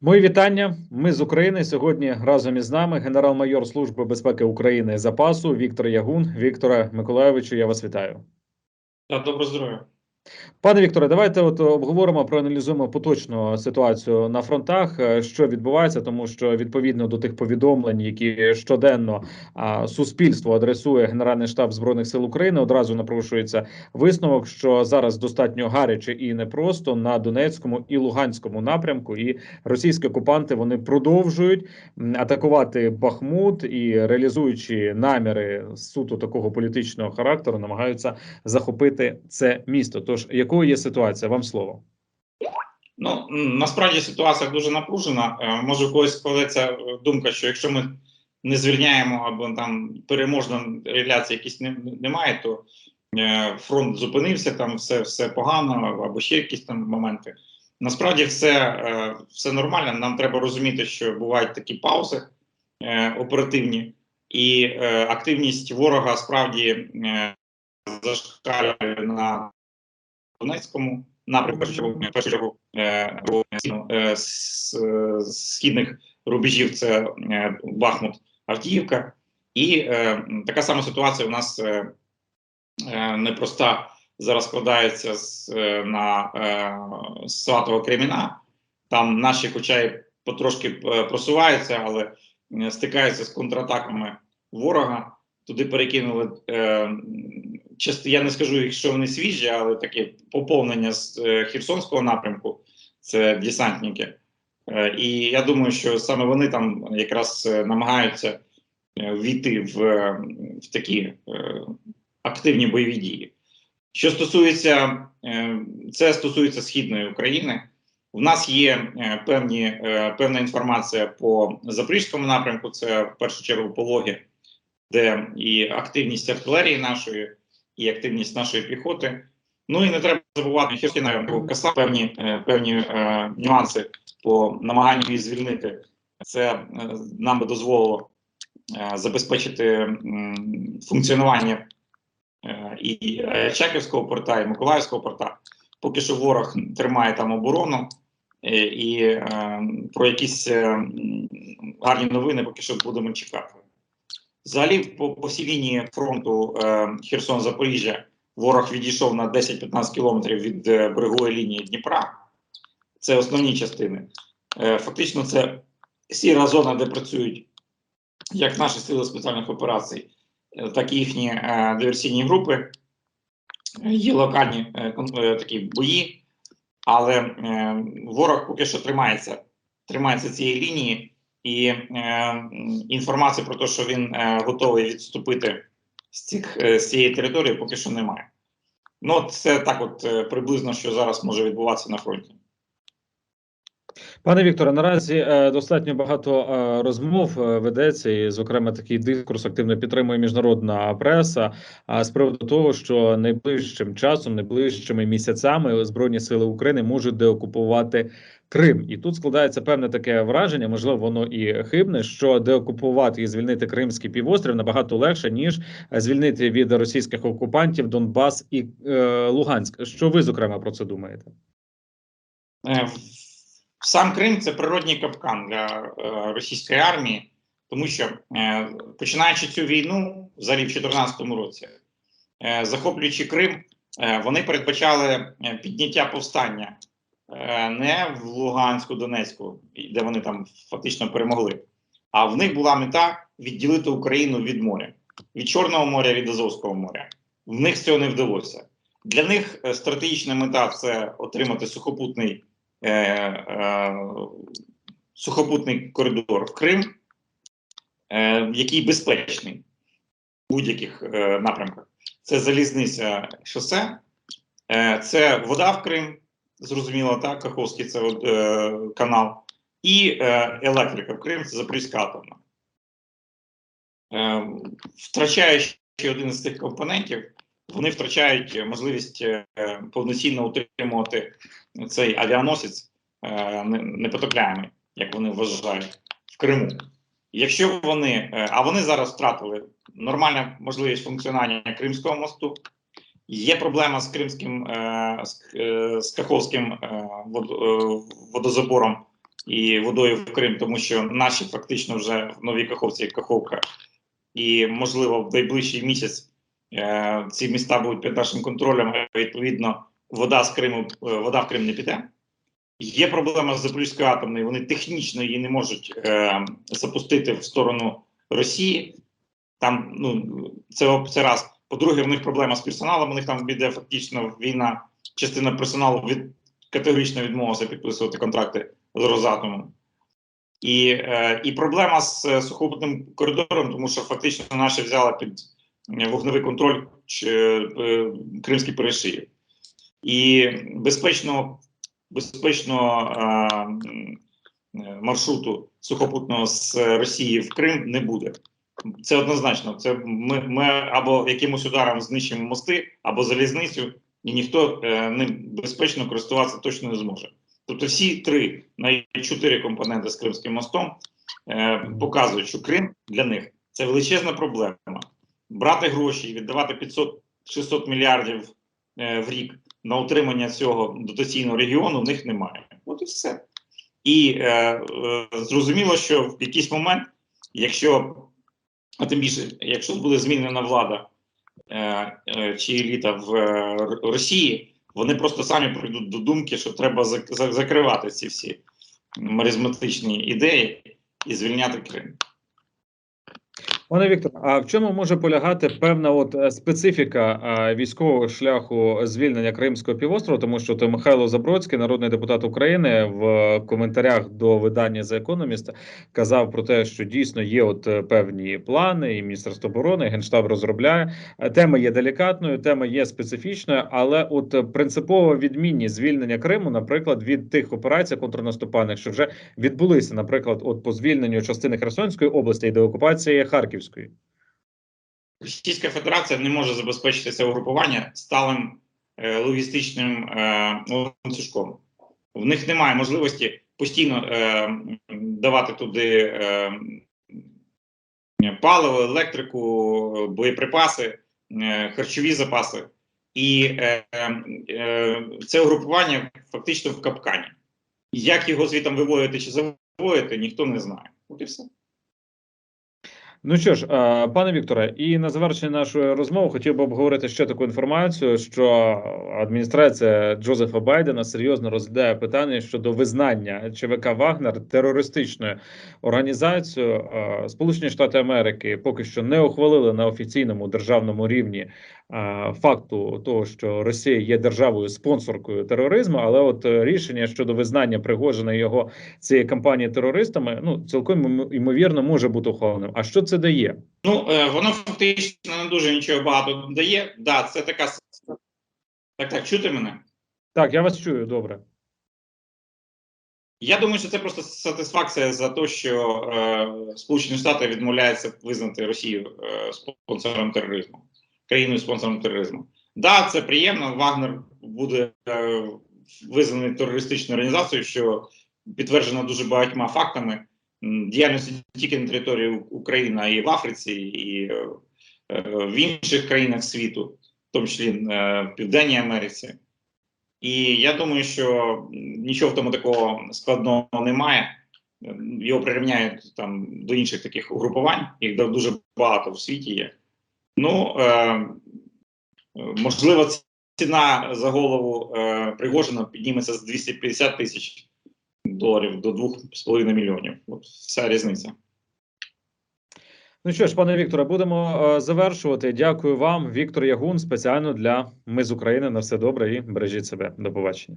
Мої вітання. Ми з України. Сьогодні разом із нами генерал-майор Служби безпеки України запасу Віктор Ягун. Віктора Миколайовичу, я вас вітаю. Та добро здоров'я. Пане Вікторе, давайте от обговоримо, проаналізуємо поточну ситуацію на фронтах, е, що відбувається, тому що відповідно до тих повідомлень, які щоденно а, суспільство адресує Генеральний штаб збройних сил України, одразу напрошується висновок, що зараз достатньо гаряче і непросто на Донецькому і Луганському напрямку, і російські окупанти вони продовжують атакувати Бахмут і реалізуючи наміри суто такого політичного характеру, намагаються захопити це місто. Тож якою є ситуація? Вам слово. Ну насправді ситуація дуже напружена. Е, Може, у когось складеться е, думка, що якщо ми не звільняємо або там переможна реляції якісь немає, то е, фронт зупинився, там все, все погано, або ще якісь там моменти. Насправді все, все нормально. Нам треба розуміти, що бувають такі паузи оперативні, і активність ворога справді зашкалює на Донецькому напрямку, першу чергу, е, е, з, східних рубежів це е, Бахмут, Авдіївка. І така сама ситуація у нас непроста зараз складається з, на Сватого Креміна. Там наші, хоча й потрошки просуваються, але стикаються з контратаками ворога. Туди перекинули е, часто, я не скажу, якщо вони свіжі, але таке поповнення з е, Херсонського напрямку, це десантники. Е, і я думаю, що саме вони там якраз е, намагаються е, війти в, е, в такі е, активні бойові дії. Що стосується, е, це стосується східної України. У нас є певні, певна інформація по Запорізькому напрямку, це в першу чергу пологи, де і активність артилерії нашої, і активність нашої піхоти. Ну і не треба забувати Херсона Каса певні, е, певні е, нюанси по намаганню її звільнити. Це е, нам би дозволило е, забезпечити м, функціонування е, і е, Чаківського порта, і Миколаївського порта. Поки що ворог тримає там оборону, е, і е, про якісь е, гарні новини поки що будемо чекати. Взагалі, по, по всій лінії фронту е, Херсон-Запоріжжя ворог відійшов на 10-15 кілометрів від е, берегової лінії Дніпра. Це основні частини. Е, фактично, це сіра зона, де працюють як наші сили спеціальних операцій, е, так і їхні е, диверсійні групи. Є локальні е, е, такі бої, але е, ворог поки що тримається, тримається цієї лінії, і е, інформації про те, що він е, готовий відступити з, цих, е, з цієї території, поки що немає. Ну, це так, от е, приблизно, що зараз може відбуватися на фронті. Пане Вікторе, наразі е, достатньо багато е, розмов е, ведеться, і, зокрема, такий дискурс активно підтримує міжнародна преса. А з приводу того, що найближчим часом, найближчими місяцями збройні сили України можуть деокупувати Крим, і тут складається певне таке враження, можливо, воно і хибне, що деокупувати і звільнити Кримський півострів набагато легше ніж звільнити від російських окупантів Донбас і е, Луганськ. Що ви зокрема про це думаєте? Сам Крим це природній капкан для е, російської армії, тому що е, починаючи цю війну, взагалі в 2014 році, е, захоплюючи Крим, вони передбачали підняття повстання не в Луганську, Донецьку, де вони там фактично перемогли, а в них була мета відділити Україну від моря, від Чорного моря, від Азовського моря. В них цього не вдалося. Для них стратегічна мета це отримати сухопутний е, е, сухопутний коридор в Крим, е, який безпечний в будь-яких е, напрямках. Це залізниця шосе, е, це вода в Крим, зрозуміло, так, Каховський це е, канал, і е, електрика в Крим це Запорізька атомна. Е, втрачаючи один з цих компонентів, вони втрачають можливість е, повноцінно утримувати цей авіаносець е, непотопляємий, як вони вважають, в Криму. Якщо вони, е, а вони зараз втратили нормальну можливість функціонування Кримського мосту, є проблема з Кримським е, з, е, Каховським е, вод- е, водозабором і водою в Крим, тому що наші фактично вже в новій Каховці Каховка, і можливо в найближчий місяць е, ці міста будуть під нашим контролем. Відповідно, вода з Криму, е, вода в Крим не піде. Є проблема з Запорізькою атомною. Вони технічно її не можуть е, запустити в сторону Росії. Там ну це, це раз. По-друге, в них проблема з персоналом. У них там іде фактично війна. Частина персоналу від категорично відмовилася підписувати контракти з Росатомом. І, е, і проблема з е, сухопутним коридором, тому що фактично наші взяли під е, вогневий контроль чи, е, Кримський перешиїв. І безпечно, безпечно маршруту сухопутного з Росії в Крим не буде. Це однозначно. Це ми, ми або якимось ударом знищимо мости, або залізницю, і ніхто е, ним безпечно користуватися точно не зможе. Тобто, всі три на чотири компоненти з Кримським мостом е, показують, що Крим для них це величезна проблема. Брати гроші і віддавати 500-600 мільярдів е, в рік на утримання цього дотаційного регіону у них немає. От і все. І е, е, зрозуміло, що в якийсь момент, якщо а тим більше, якщо буде змінена влада е, е, чи еліта в е, Росії, вони просто самі прийдуть до думки, що треба за- закривати ці всі маризматичні ідеї і звільняти Крим. Пане Віктор, а в чому може полягати певна от е, специфіка військового шляху звільнення Кримського півострова? Тому що то Михайло Забродський, народний депутат України, в коментарях до видання The Economist казав про те, що дійсно є от е, певні плани, і Міністерство оборони, і Генштаб розробляє. Е, Тема є делікатною, тема є специфічною, але от принципово відмінність звільнення Криму, наприклад, від тих операцій контрнаступальних, що вже відбулися, наприклад, от по звільненню частини Херсонської області і деокупації Харківської. Російська Федерація не може забезпечити це угрупування сталим е, логістичним е, ланцюжком. В них немає можливості постійно е, давати туди е, паливо, електрику, боєприпаси, е, харчові запаси. І е, е, це угрупування фактично в капкані. Як його звітом виводити чи заводити, ніхто не знає. От і все. Ну що ж, е, пане Вікторе, і на завершення нашої розмови хотів би обговорити ще таку інформацію, що адміністрація Джозефа Байдена серйозно розглядає питання щодо визнання ЧВК Вагнер терористичною організацією. Е, Сполучені Штати Америки поки що не ухвалили на офіційному державному рівні е, факту того, що Росія є державою спонсоркою тероризму, але от рішення щодо визнання Пригожина його цієї кампанії терористами, ну цілком ймовірно може бути ухваленим. А що це дає? Ну, е, воно фактично не дуже нічого багато дає. Да, це така. Так, так, чути мене? Так, я вас чую добре. Я думаю, що це просто сатисфакція за те, що е, Сполучені Штати відмовляються визнати Росію е, спонсором тероризму, країною спонсором тероризму. Да, це приємно. Вагнер буде е, визнаний терористичною організацією, що підтверджено дуже багатьма фактами діяльності тільки на території України, а і в Африці, і е, в інших країнах світу, в тому числі е, в Південній Америці. І я думаю, що нічого в тому такого складного немає. Його прирівняють там до інших таких угрупувань, їх дуже багато в світі є. Ну, е, можливо, ціна за голову е, Пригожина підніметься з 250 тисяч доларів до 2,5 мільйонів. От вся різниця. Ну що ж, пане Вікторе, будемо е, завершувати. Дякую вам, Віктор Ягун, спеціально для Ми з України. На все добре і бережіть себе. До побачення.